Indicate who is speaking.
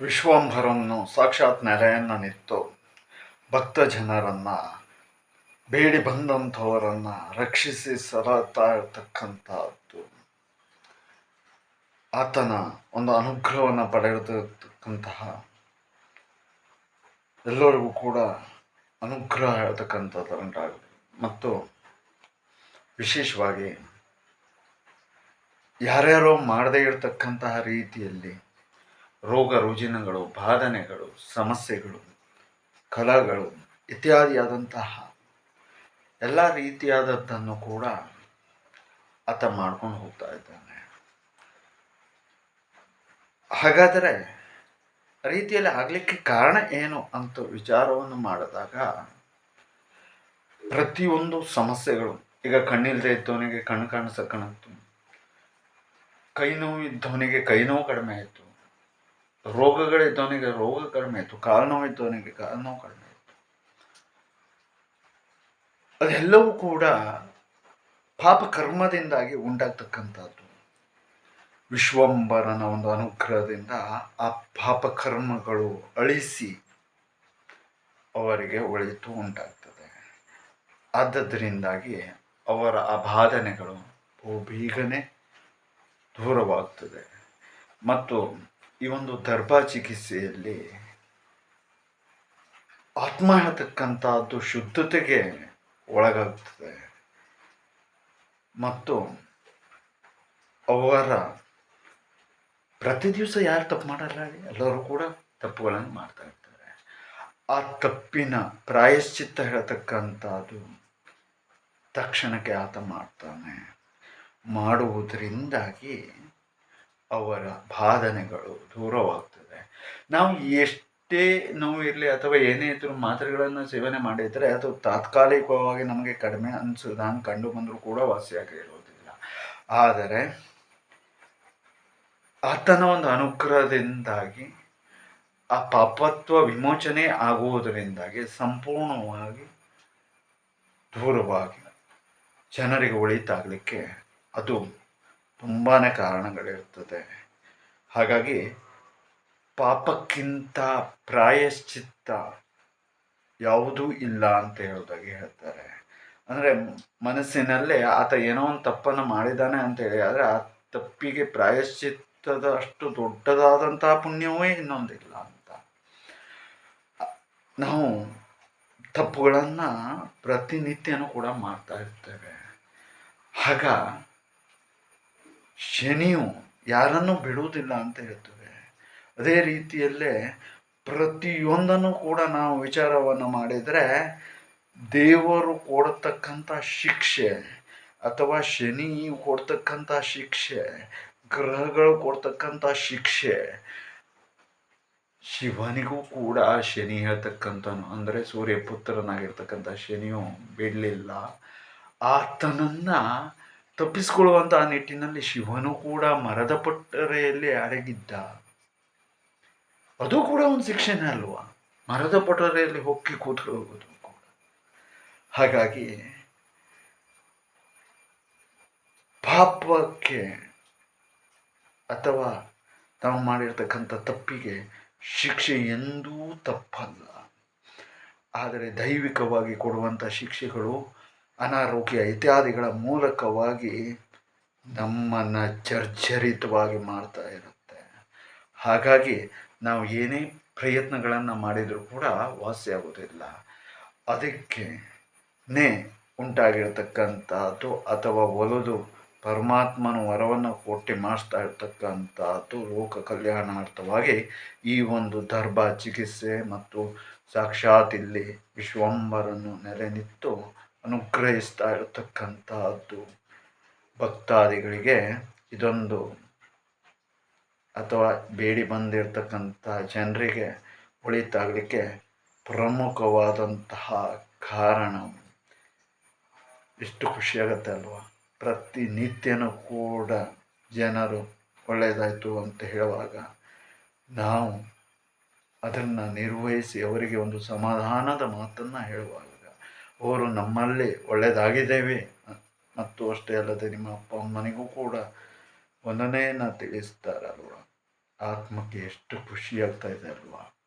Speaker 1: ವಿಶ್ವಂಭರನ್ನು ಸಾಕ್ಷಾತ್ ನೆಲೆಯನ್ನು ನಿತ್ತು ಭಕ್ತ ಜನರನ್ನು ಬೇಡಿ ಬಂದಂಥವರನ್ನು ರಕ್ಷಿಸಿ ಸಲತಾ ಇರತಕ್ಕಂಥದ್ದು ಆತನ ಒಂದು ಅನುಗ್ರಹವನ್ನು ಪಡೆದಿರತಕ್ಕಂತಹ ಎಲ್ಲರಿಗೂ ಕೂಡ ಅನುಗ್ರಹ ಹೇಳ್ತಕ್ಕಂಥದ್ದು ಮತ್ತು ವಿಶೇಷವಾಗಿ ಯಾರ್ಯಾರೋ ಮಾಡದೇ ಇರತಕ್ಕಂತಹ ರೀತಿಯಲ್ಲಿ ರೋಗ ರುಜಿನಗಳು, ಬಾಧನೆಗಳು, ಸಮಸ್ಯೆಗಳು ಕಲಗಳು ಇತ್ಯಾದಿಯಾದಂತಹ ಎಲ್ಲ ರೀತಿಯಾದದ್ದನ್ನು ಕೂಡ ಆತ ಮಾಡ್ಕೊಂಡು ಹೋಗ್ತಾ ಇದ್ದಾನೆ. ಹಾಗಾದರೆ ರೀತಿಯಲ್ಲಿ ಆಗಲಿಕ್ಕೆ ಕಾರಣ ಏನು ಅಂತ ವಿಚಾರವನ್ನು ಮಾಡಿದಾಗ ಪ್ರತಿಯೊಂದು ಸಮಸ್ಯೆಗಳು, ಈಗ ಕಣ್ಣಿಲ್ಲದೆ ಇದ್ದವನಿಗೆ ಕಣ್ಣು ಕಾಣಿಸೋ ಕೈ ನೋವು ಇದ್ದವನಿಗೆ ಕೈ ನೋವು ಕಡಿಮೆ ಆಯಿತು. ರೋಗಗಳಿದ್ದವನಿಗೆ ರೋಗ ಕಡಿಮೆ ಆಯಿತು ಕಾಲು ನೋವು ಇದ್ದವನಿಗೆ ಕಾಲು ನೋವು ಕಡಿಮೆ ಆಯಿತು. ಅದೆಲ್ಲವೂ ಕೂಡ ಪಾಪ ಕರ್ಮದಿಂದಾಗಿ ಉಂಟಾಗ್ತಕ್ಕಂಥದ್ದು ವಿಶ್ವಂಬರನ ಒಂದು ಅನುಗ್ರಹದಿಂದ ಆ ಪಾಪ ಕರ್ಮಗಳು ಅಳಿಸಿ ಅವರಿಗೆ ಒಳಿತು ಉಂಟಾಗ್ತದೆ. ಆದ್ದರಿಂದಾಗಿ ಅವರ ಆ ಬಾಧನೆಗಳು ಬಹು ಬೇಗನೆ ದೂರವಾಗ್ತದೆ. ಮತ್ತು ಈ ಒಂದು ದರ್ಭ ಚಿಕಿತ್ಸೆಯಲ್ಲಿ ಆತ್ಮ ಹೇಳ್ತಕ್ಕಂಥದ್ದು ಶುದ್ಧತೆಗೆ ಒಳಗಾಗ್ತದೆ. ಮತ್ತು ಅವರ ಪ್ರತಿ ದಿವಸ ಯಾರು ತಪ್ಪು ಮಾಡಲ್ಲ ಎಲ್ಲರೂ ಕೂಡ ತಪ್ಪುಗಳನ್ನು ಮಾಡ್ತಾ ಇರ್ತಾರೆ. ಆ ತಪ್ಪಿನ ಪ್ರಾಯಶ್ಚಿತ್ತ ಹೇಳ್ತಕ್ಕಂಥದ್ದು ತಕ್ಷಣಕ್ಕೆ ಆತ ಮಾಡ್ತಾನೆ. ಮಾಡುವುದರಿಂದಾಗಿ ಅವರ ಬಾಧನೆಗಳು ದೂರವಾಗ್ತದೆ. ನಾವು ಎಷ್ಟೇ ನೋವು ಇರಲಿ ಅಥವಾ ಏನೇ ಇದ್ದರೂ ಮಾತ್ರೆಗಳನ್ನು ಸೇವನೆ ಮಾಡಿದರೆ ಅದು ತಾತ್ಕಾಲಿಕವಾಗಿ ನಮಗೆ ಕಡಿಮೆ ಅನಿಸೋದು ಹಂಗೆ ಕಂಡು ಬಂದರೂ ಕೂಡ ವಾಸಿಯಾಗಿ ಇರೋದಿಲ್ಲ ಆದರೆ ಆತನ ಒಂದು ಅನುಗ್ರಹದಿಂದಾಗಿ, ಆ ಪಾಪತ್ವ ವಿಮೋಚನೆ ಆಗುವುದರಿಂದಾಗಿ ಸಂಪೂರ್ಣವಾಗಿ ದೂರವಾಗಿ ಜನರಿಗೆ ಒಳಿತಾಗಲಿಕ್ಕೆ ಅದು ತುಂಬಾ ಕಾರಣಗಳಿರ್ತದೆ. ಹಾಗಾಗಿ ಪಾಪಕ್ಕಿಂತ ಪ್ರಾಯಶ್ಚಿತ್ತ ಯಾವುದೂ ಇಲ್ಲ ಅಂತ ಹೇಳೋದಾಗಿ ಹೇಳ್ತಾರೆ. ಅಂದರೆ ಮನಸ್ಸಿನಲ್ಲೇ ಆತ ಏನೋ ಒಂದು ತಪ್ಪನ್ನು ಮಾಡಿದ್ದಾನೆ ಅಂತೇಳಿ ಆದರೆ ಆ ತಪ್ಪಿಗೆ ಪ್ರಾಯಶ್ಚಿತ್ತದ ಅಷ್ಟು ದೊಡ್ಡದಾದಂತಹ ಪುಣ್ಯವೇ ಇನ್ನೊಂದಿಲ್ಲ ಅಂತ. ನಾವು ತಪ್ಪುಗಳನ್ನು ಪ್ರತಿನಿತ್ಯನೂ ಕೂಡ ಮಾಡ್ತಾ ಇರ್ತೇವೆ. ಆಗ ಶನಿಯು ಯಾರನ್ನು ಬಿಡುವುದಿಲ್ಲ ಅಂತ ಹೇಳ್ತೇವೆ ಅದೇ ರೀತಿಯಲ್ಲೇ ಪ್ರತಿಯೊಂದನ್ನು ಕೂಡ ನಾವು ವಿಚಾರವನ್ನು ಮಾಡಿದರೆ ದೇವರು ಕೊಡತಕ್ಕಂಥ ಶಿಕ್ಷೆ ಅಥವಾ ಶನಿ ಕೊಡ್ತಕ್ಕಂಥ ಶಿಕ್ಷೆ, ಗ್ರಹಗಳು ಕೊಡ್ತಕ್ಕಂಥ ಶಿಕ್ಷೆ, ಶಿವನಿಗೂ ಕೂಡ ಶನಿ ಹೇಳ್ತಕ್ಕಂಥನು ಅಂದರೆ ಸೂರ್ಯಪುತ್ರನಾಗಿರ್ತಕ್ಕಂಥ ಶನಿಯು ಬಿಡಲಿಲ್ಲ. ಆತನನ್ನು ತಪ್ಪಿಸಿಕೊಳ್ಳುವಂತಹ ನಿಟ್ಟಿನಲ್ಲಿ ಶಿವನು ಕೂಡ ಮರದ ಪಟ್ಟರೆಯಲ್ಲಿ ಅಡಗಿದ್ದ. ಅದು ಕೂಡ ಒಂದು ಶಿಕ್ಷೆನೇ ಅಲ್ವಾ? ಮರದ ಪಟ್ಟರೆಯಲ್ಲಿ ಹೊಕ್ಕಿ ಕೂತ್ಕೊಳ್ಳೋದು ಕೂಡ. ಹಾಗಾಗಿ ಪಾಪಕ್ಕೆ ಅಥವಾ ತಾವು ಮಾಡಿರ್ತಕ್ಕಂಥ ತಪ್ಪಿಗೆ ಶಿಕ್ಷೆ ಎಂದೂ ತಪ್ಪಲ್ಲ. ಆದರೆ ದೈವಿಕವಾಗಿ ಕೊಡುವಂಥ ಶಿಕ್ಷೆಗಳು ಅನಾರೋಗ್ಯ ಇತ್ಯಾದಿಗಳ ಮೂಲಕವಾಗಿ ನಮ್ಮನ್ನು ಜರ್ಜರಿತವಾಗಿ ಮಾಡ್ತಾ ಇರುತ್ತೆ. ಹಾಗಾಗಿ ನಾವು ಏನೇ ಪ್ರಯತ್ನಗಳನ್ನು ಮಾಡಿದರೂ ಕೂಡ ವಾಸಿಯಾಗೋದಿಲ್ಲ ಅದಕ್ಕೆ ನೇ ಉಂಟಾಗಿರ್ತಕ್ಕಂಥದ್ದು ಅಥವಾ ಒಲಿದು ಪರಮಾತ್ಮನ ವರವನ್ನು ಕೊಟ್ಟು ಮಾಡಿಸ್ತಾ ಇರ್ತಕ್ಕಂಥದ್ದು ಲೋಕ ಕಲ್ಯಾಣಾರ್ಥವಾಗಿ ಈ ಒಂದು ದರ್ಭ ಚಿಕಿತ್ಸೆ ಮತ್ತು ಸಾಕ್ಷಾತ್ ಇಲ್ಲಿ ವಿಶ್ವಂಬರನ್ನು ನೆಲೆ ನಿಂತು ಅನುಗ್ರಹಿಸ್ತಾ ಇರತಕ್ಕಂತಹದ್ದು ಭಕ್ತಾದಿಗಳಿಗೆ ಇದೊಂದು ಅಥವಾ ಬೇಡಿ ಬಂದಿರತಕ್ಕಂಥ ಜನರಿಗೆ ಒಳಿತಾಗಲಿಕ್ಕೆ ಪ್ರಮುಖವಾದಂತಹ ಕಾರಣ. ಎಷ್ಟು ಖುಷಿಯಾಗತ್ತೆ ಅಲ್ವಾ? ಪ್ರತಿನಿತ್ಯನೂ ಕೂಡ ಜನರು ಒಳ್ಳೆಯದಾಯಿತು ಅಂತ ಹೇಳುವಾಗ ನಾವು ಅದನ್ನು ನಿರ್ವಹಿಸಿ ಅವರಿಗೆ ಒಂದು ಸಮಾಧಾನದ ಮಾತನ್ನು ಹೇಳುವಾಗ ಅವರು ನಮ್ಮಲ್ಲಿ ಒಳ್ಳೆಯದಾಗಿದ್ದೇವೆ. ಮತ್ತು ಅಷ್ಟೇ ಅಲ್ಲದೆ ನಿಮ್ಮ ಅಪ್ಪ ಅಮ್ಮನಿಗೂ ಕೂಡ ವಂದನೆಯನ್ನು ತಿಳಿಸ್ತಾರಲ್ವ? ಆತ್ಮಕ್ಕೆ ಎಷ್ಟು ಖುಷಿಯಾಗ್ತಾ ಇದೆ ಅಲ್ವಾ?